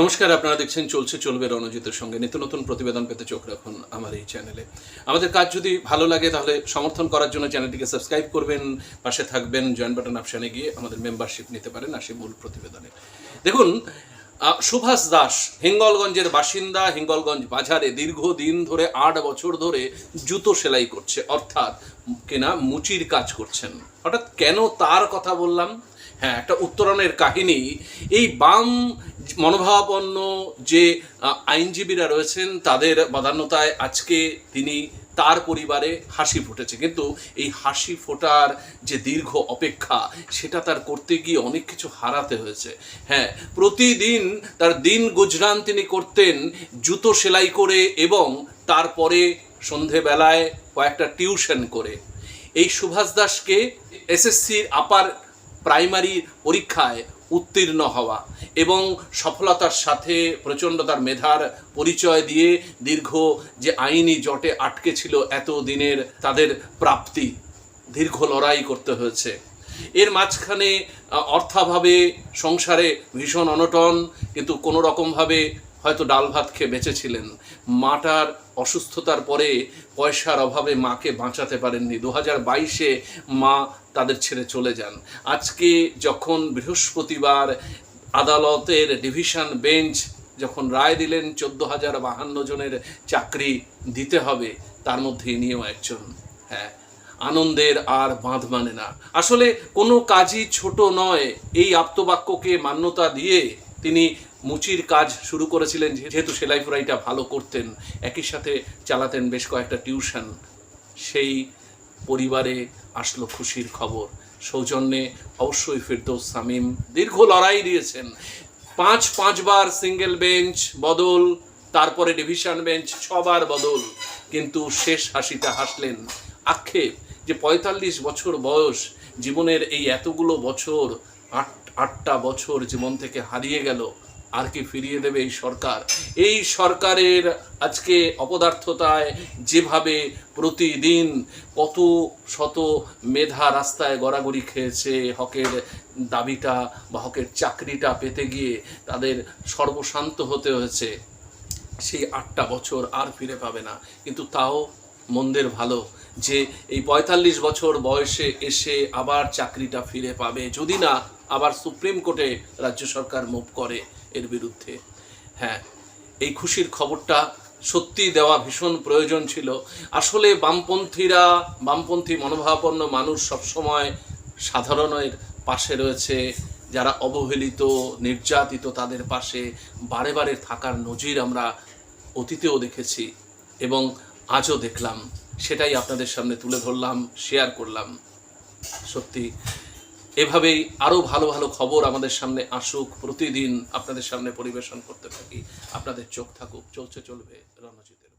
নমস্কার, আপনারা দেখছেন চলছে, চলবে রণজিতের সঙ্গে। নিত্য নতুন প্রতিবেদন পেতে চোখ রাখুন আমার এই চ্যানেলে। আমাদের কাজ যদি ভালো লাগে, তাহলে সমর্থন করার জন্য চ্যানেলটিকে সাবস্ক্রাইব করবেন, পাশে থাকবেন, জয়েন বাটন অপশানে গিয়ে আমাদের মেম্বারশিপ নিতে পারেন আসি মূল প্রতিবেদনে। দেখুন সুভাষ দাস, হিঙ্গলগঞ্জের বাসিন্দা, হিঙ্গলগঞ্জ বাজারে দীর্ঘদিন ধরে আট বছর ধরে জুতো সেলাই করছে, অর্থাৎ কেনা মুচির কাজ করছেন। হঠাৎ কেন তার কথা বললাম? হ্যাঁ একটা উত্তরণের কাহিনী। এই বাম মনোভাবাপন্ন যে আইনজীবীরা রয়েছেন, তাদের বাধান্যতায় আজকে তিনি তার পরিবারে হাসি ফুটেছে। কিন্তু এই হাসি ফোটার যে দীর্ঘ অপেক্ষা, সেটা তার করতে গিয়ে অনেক কিছু হারাতে হয়েছে। হ্যাঁ প্রতিদিন তার দিন গুজরান তিনি করতেন জুতো সেলাই করে এবং তারপরে সন্ধেবেলায় কয়েকটা টিউশন করে। এই সুভাষ দাসকে এসএসসির আপার প্রাইমারি পরীক্ষায় উত্তীর্ণ হওয়া এবং সফলতার সাথে প্রচণ্ডতার মেধার পরিচয় দিয়ে দীর্ঘ যে আইনি জটে আটকে ছিল এত দিনের তাদের প্রাপ্তি, দীর্ঘ লড়াই করতে হয়েছে। এর মাঝখানে অর্থাভাবে সংসারে ভীষণ অনটন, কিন্তু কোনো রকমভাবে হয়তো ডাল ভাত খেয়ে বেঁচেছিলেন। মাটার অসুস্থতার পরে পয়সার অভাবে মাকে বাঁচাতে পারেননি। দু হাজার বাইশে মা তাদের ছেড়ে চলে যান। আজকে যখন বৃহস্পতিবার আদালতের ডিভিশন বেঞ্চ যখন রায় দিলেন, চোদ্দ হাজার বাহান্ন জনের চাকরি দিতে হবে, তার মধ্যে ইনিও একজন। হ্যাঁ আনন্দের আর বাঁধ মানে না। আসলে কোনো কাজই ছোট নয়। এই আপ্তবাক্যকে মান্যতা দিয়ে তিনি মুচির কাজ শুরু করেছিলেন, যেহেতু সেলাই ফ্রাইটা ভালো করতেন, একই সাথে চালাতেন বেশ কয়েকটা টিউশন সেই পরিবারে আসলো খুশির খবর। সৌজন্যে অবশ্যই ফিরদৌস সামিম দীর্ঘ লড়াই দিয়েছেন। পাঁচ, পাঁচবার সিঙ্গেল বেঞ্চ বদল, তারপরে ডিভিশন বেঞ্চ ছবার বদল। কিন্তু শেষ হাসিটা হাসলেন। আক্ষেপ যে পঁয়তাল্লিশ বছর বয়স, জীবনের এই এতগুলো বছর, আট, আটটা বছর জীবন থেকে হারিয়ে গেল। আর কি ফিরিয়ে দেবে এই সরকার? এই সরকারের আজকে অপদার্থতায় যেভাবে প্রতিদিন কত শত মেধা রাস্তায় গড়াগড়ি খেয়েছে হকের দাবিটা বা হকের চাকরিটা পেতে গিয়ে তাদের সর্বশান্ত হতে হয়েছে, সেই আটটা বছর আর ফিরে পাবে না। কিন্তু তাও মন্দের ভালো যে এই পঁয়তাল্লিশ বছর বয়সে এসে আবার চাকরিটা ফিরে পাবে। যদি না, আবার সুপ্রিম কোর্টে রাজ্য সরকার মুভ করে। এর বিরুদ্ধে। হ্যাঁ এই খুশির খবরটা সত্যি দেওয়া ভীষণ প্রয়োজন ছিল। আসলে বামপন্থীরা, বামপন্থী মনোভাবাপন্ন মানুষ সবসময় সাধারণের পাশে রয়েছে। যারা অবহেলিত, নির্যাতিত তাদের পাশে বারে বারে থাকার নজির আমরা অতীতেও দেখেছি এবং আজও দেখলাম। সেটাই আপনাদের সামনে তুলে ধরলাম শেয়ার করলাম। সত্যি এভাবেই আরও ভালো ভালো খবর আমাদের সামনে আসুক, প্রতিদিন আপনাদের সামনে পরিবেশন করতে থাকি, আপনাদের চোখ থাকুক, চলছে, চলবে রণজিতের।